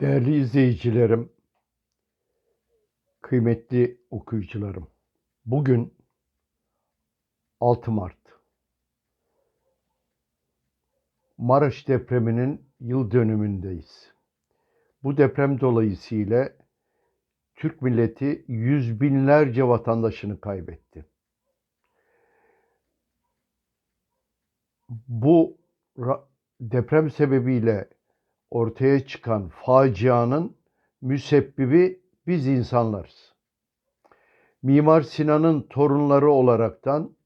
Değerli izleyicilerim, kıymetli okuyucularım. Bugün 6 Mart. Maraş depreminin yıl dönümündeyiz. Bu deprem dolayısıyla Türk milleti yüz binlerce vatandaşını kaybetti. Bu deprem sebebiyle ortaya çıkan facianın müsebbibi biz insanlarız. Mimar Sinan'ın torunları olaraktan,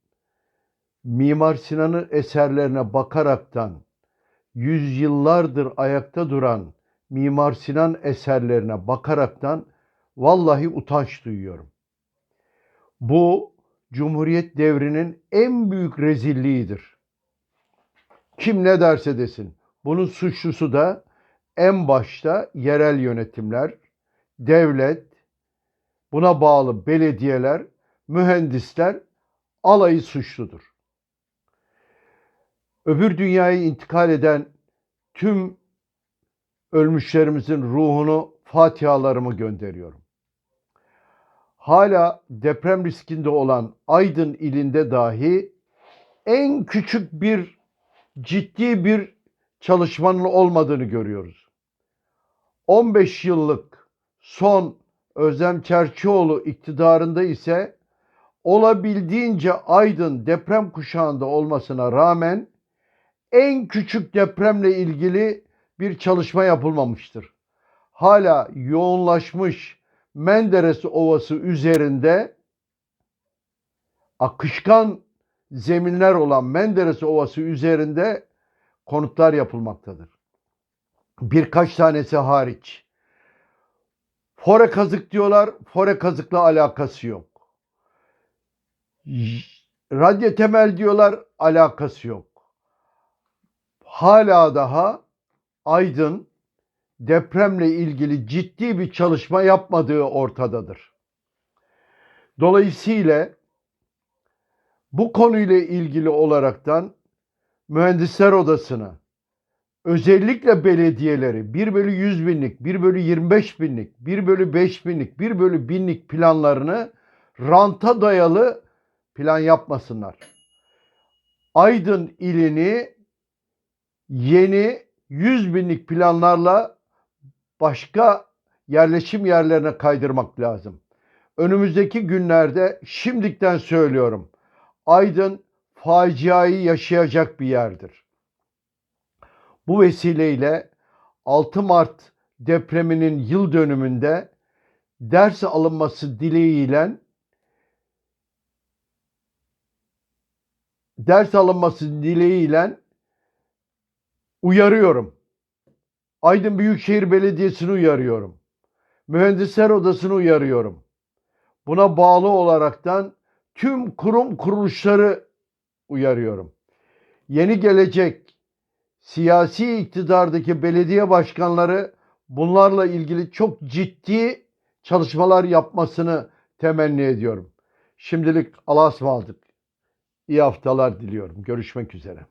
Mimar Sinan'ın eserlerine bakaraktan, yüzyıllardır ayakta duran Mimar Sinan eserlerine bakaraktan vallahi utanç duyuyorum. Bu Cumhuriyet devrinin en büyük rezilliğidir. Kim ne derse desin. Bunun suçlusu da en başta yerel yönetimler, devlet, buna bağlı belediyeler, mühendisler alayı suçludur. Öbür dünyaya intikal eden tüm ölmüşlerimizin ruhunu fatihalarımı gönderiyorum. Hala deprem riskinde olan Aydın ilinde dahi en küçük bir ciddi bir çalışmanın olmadığını görüyoruz. 15 yıllık son Özlem Çerçioğlu iktidarında ise olabildiğince Aydın deprem kuşağında olmasına rağmen en küçük depremle ilgili bir çalışma yapılmamıştır. Hala yoğunlaşmış Menderes Ovası üzerinde akışkan zeminler olan Menderes Ovası üzerinde konutlar yapılmaktadır. Birkaç tanesi hariç. Fore kazık diyorlar. Fore kazıkla alakası yok. Radyo temel diyorlar. Alakası yok. Hala daha Aydın depremle ilgili ciddi bir çalışma yapmadığı ortadadır. Dolayısıyla bu konuyla ilgili olaraktan Mühendisler Odası'na özellikle belediyeleri 1 bölü 100 binlik, 1 bölü 25 binlik, 1 bölü 5 binlik, 1 bölü binlik planlarını ranta dayalı plan yapmasınlar. Aydın ilini yeni 100 binlik planlarla başka yerleşim yerlerine kaydırmak lazım. Önümüzdeki günlerde şimdikten söylüyorum. Aydın faciayı yaşayacak bir yerdir. Bu vesileyle 6 Mart depreminin yıl dönümünde ders alınması dileğiyle ders alınması dileğiyle uyarıyorum. Aydın Büyükşehir Belediyesi'ni uyarıyorum. Mühendisler Odası'nı uyarıyorum. Buna bağlı olaraktan tüm kurum kuruluşları uyarıyorum. Yeni gelecek siyasi iktidardaki belediye başkanları bunlarla ilgili çok ciddi çalışmalar yapmasını temenni ediyorum. Şimdilik Allah'a ısmarladık. İyi haftalar diliyorum. Görüşmek üzere.